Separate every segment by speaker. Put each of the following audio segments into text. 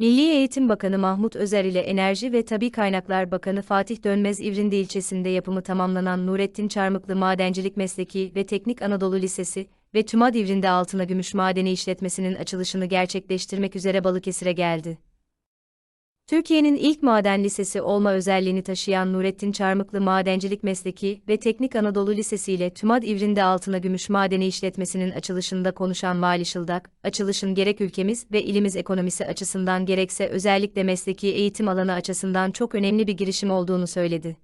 Speaker 1: Milli Eğitim Bakanı Mahmut Özer ile Enerji ve Tabi Kaynaklar Bakanı Fatih Dönmez İvrindi ilçesinde yapımı tamamlanan Nurettin Çarmıklı Madencilik Mesleki ve Teknik Anadolu Lisesi ve TÜMAD İvrindi Altına Gümüş Madeni işletmesinin açılışını gerçekleştirmek üzere Balıkesir'e geldi. Türkiye'nin ilk maden lisesi olma özelliğini taşıyan Nurettin Çarmıklı Madencilik Mesleki ve Teknik Anadolu Lisesi ile TÜMAD İvrindi Altına Gümüş Madeni işletmesinin açılışında konuşan Vali Şıldak, açılışın gerek ülkemiz ve ilimiz ekonomisi açısından gerekse özellikle mesleki eğitim alanı açısından çok önemli bir girişim olduğunu söyledi.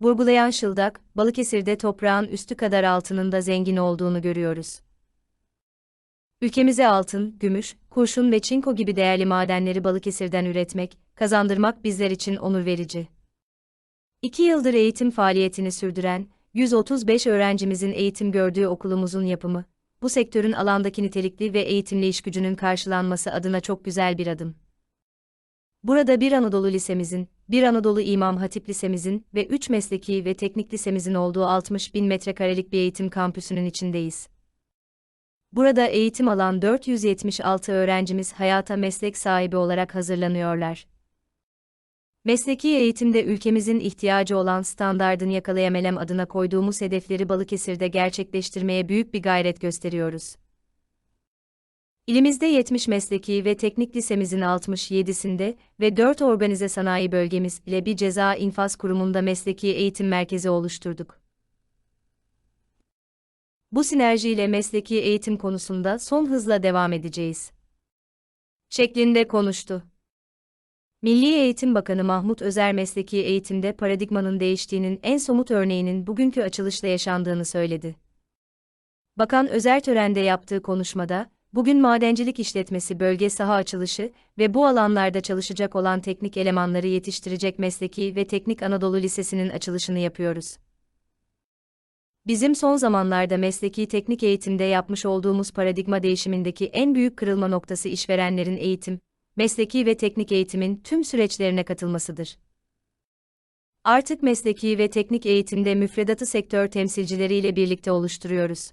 Speaker 1: Vurgulayan Şıldak, Balıkesir'de toprağın üstü kadar altının da zengin olduğunu görüyoruz. Ülkemize altın, gümüş, kurşun ve çinko gibi değerli madenleri Balıkesir'den üretmek, kazandırmak bizler için onur verici. İki yıldır eğitim faaliyetini sürdüren, 135 öğrencimizin eğitim gördüğü okulumuzun yapımı, bu sektörün alandaki nitelikli ve eğitimli iş gücünün karşılanması adına çok güzel bir adım. Burada bir Anadolu Lisemizin, bir Anadolu İmam Hatip Lisemizin ve 3 mesleki ve teknik lisemizin olduğu 60 bin metrekarelik bir eğitim kampüsünün içindeyiz. Burada eğitim alan 476 öğrencimiz hayata meslek sahibi olarak hazırlanıyorlar. Mesleki eğitimde ülkemizin ihtiyacı olan standardın yakalayamelem adına koyduğumuz hedefleri Balıkesir'de gerçekleştirmeye büyük bir gayret gösteriyoruz. İlimizde 70 mesleki ve teknik lisemizin 67'sinde ve 4 organize sanayi bölgemiz ile bir ceza infaz kurumunda mesleki eğitim merkezi oluşturduk. Bu sinerjiyle mesleki eğitim konusunda son hızla devam edeceğiz. Şeklinde konuştu. Milli Eğitim Bakanı Mahmut Özer mesleki eğitimde paradigmanın değiştiğinin en somut örneğinin bugünkü açılışla yaşandığını söyledi. Bakan Özer törende yaptığı konuşmada, bugün madencilik işletmesi bölge saha açılışı ve bu alanlarda çalışacak olan teknik elemanları yetiştirecek mesleki ve teknik Anadolu Lisesi'nin açılışını yapıyoruz. Bizim son zamanlarda mesleki teknik eğitimde yapmış olduğumuz paradigma değişimindeki en büyük kırılma noktası işverenlerin eğitim, mesleki ve teknik eğitimin tüm süreçlerine katılmasıdır. Artık mesleki ve teknik eğitimde müfredatı sektör temsilcileriyle birlikte oluşturuyoruz.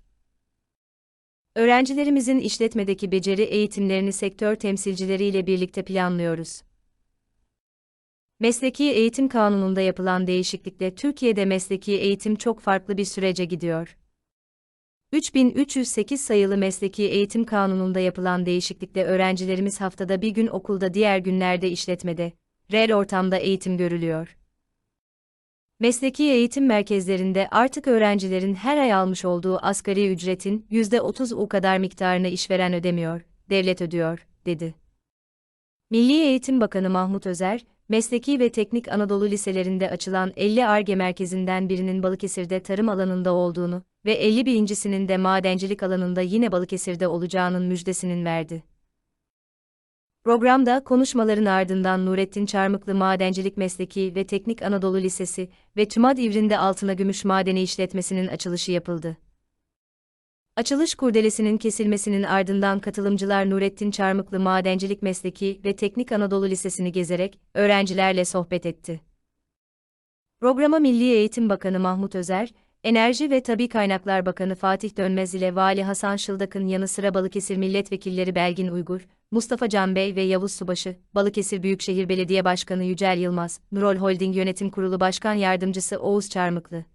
Speaker 1: Öğrencilerimizin işletmedeki beceri eğitimlerini sektör temsilcileriyle birlikte planlıyoruz. Mesleki Eğitim Kanunu'nda yapılan değişiklikle Türkiye'de mesleki eğitim çok farklı bir sürece gidiyor. 3308 sayılı Mesleki Eğitim Kanunu'nda yapılan değişiklikle öğrencilerimiz haftada bir gün okulda diğer günlerde işletmede, reel ortamda eğitim görülüyor. Mesleki eğitim merkezlerinde artık öğrencilerin her ay almış olduğu asgari ücretin %30'u kadar miktarını işveren ödemiyor, devlet ödüyor, dedi. Milli Eğitim Bakanı Mahmut Özer, Mesleki ve Teknik Anadolu liselerinde açılan 50 ARGE merkezinden birinin Balıkesir'de tarım alanında olduğunu ve 51.sinin de madencilik alanında yine Balıkesir'de olacağının müjdesinin verdi. Programda konuşmaların ardından Nurettin Çarmıklı Madencilik Mesleki ve Teknik Anadolu Lisesi ve TÜMAD İvrinde Altına Gümüş Madeni işletmesinin açılışı yapıldı. Açılış kurdelesinin kesilmesinin ardından katılımcılar Nurettin Çarmıklı Madencilik Mesleki ve Teknik Anadolu Lisesi'ni gezerek öğrencilerle sohbet etti. Programa Milli Eğitim Bakanı Mahmut Özer, Enerji ve Tabi Kaynaklar Bakanı Fatih Dönmez ile Vali Hasan Şıldak'ın yanı sıra Balıkesir Milletvekilleri Belgin Uygur, Mustafa Can Bey ve Yavuz Subaşı, Balıkesir Büyükşehir Belediye Başkanı Yücel Yılmaz, Nurol Holding Yönetim Kurulu Başkan Yardımcısı Oğuz Çarmıklı,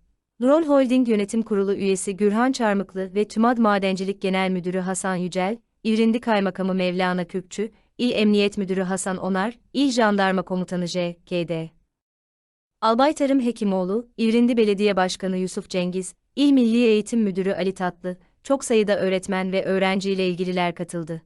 Speaker 1: Nurol Holding Yönetim Kurulu üyesi Gürhan Çarmıklı ve TÜMAD Madencilik Genel Müdürü Hasan Yücel, İvrindi Kaymakamı Mevlana Kürkçü, İl Emniyet Müdürü Hasan Onar, İl Jandarma Komutanı J.K.D. Albay Tarım Hekimoğlu, İvrindi Belediye Başkanı Yusuf Cengiz, İl Milli Eğitim Müdürü Ali Tatlı, çok sayıda öğretmen ve öğrenciyle ilgililer katıldı.